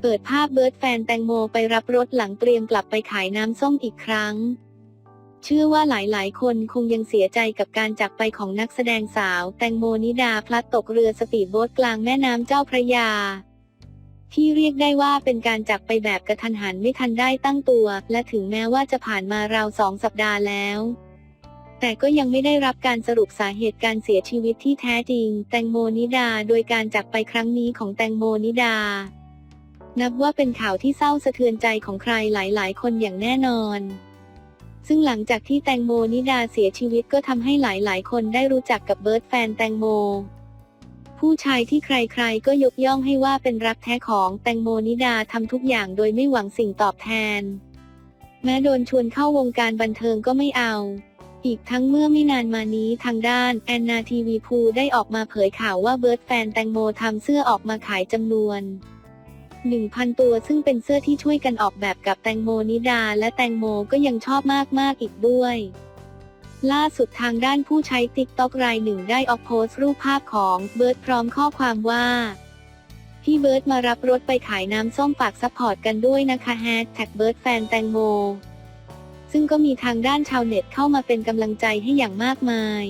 เปิดภาพเบิร์ดแฟนแตงโมไปรับรถหลังเตรียมกลับไปขายน้ำส้มอีกครั้ง เชื่อว่าหลายๆ คนคงยังเสียใจกับการจากไปของนักแสดงสาว แตงโมนิดาพลัดตกเรือสปีดโบ๊ทกลางแม่น้ำเจ้าพระยา ที่เรียกได้ว่าเป็นการจากไปแบบกระทันหันไม่ทันได้ตั้งตัว และถึงแม้ว่าจะผ่านมาราวสองสัปดาห์แล้วแต่ก็ยังไม่ได้รับการสรุปสาเหตุการเสียชีวิตที่แท้จริง แตงโมนิดา โดยการจากไปครั้งนี้ของแตงโมนิดา นับว่าเป็นข่าวที่เศร้าสะเทือนใจของใครหลายๆ คนอย่างแน่นอน ซึ่งหลังจากที่แตงโมนิดาเสียชีวิตก็ทำให้หลายๆ คนได้รู้จักกับเบิร์ดแฟนแตงโม ผู้ชายที่ใครๆ ก็ยกย่องให้ว่าเป็นรักแท้ของแตงโมนิดาทำทุกอย่างโดยไม่หวังสิ่งตอบแทน แม้โดนชวนเข้าวงการบันเทิงก็ไม่เอาอีกทั้งเมื่อไม่นานมานี้ทางด้านแอนนาทีวีพูได้ออกมาเผยข่าวว่าเบิร์ดแฟนแตงโมทำเสื้อออกมาขายจำนวน 1,000 ตัวซึ่งเป็นเสื้อที่ช่วยกันออกแบบกับแตงโมนิดา และแตงโมก็ยังชอบมากๆอีกด้วย ล่าสุดทางด้านผู้ใช้ติ๊กต็อกรายหนึ่งได้ออกโพสต์รูปภาพของเบิร์ดพร้อมข้อความว่าพี่เบิร์ดมารับรถไปขายน้ำส้มฝากซัพพอร์ตกันด้วยนะคะแฮชแท็กเบิร์ดแฟนแตงโม ซึ่งก็มีทางด้านชาวเน็ตเข้ามาเป็นกำลังใจให้อย่างมากมาย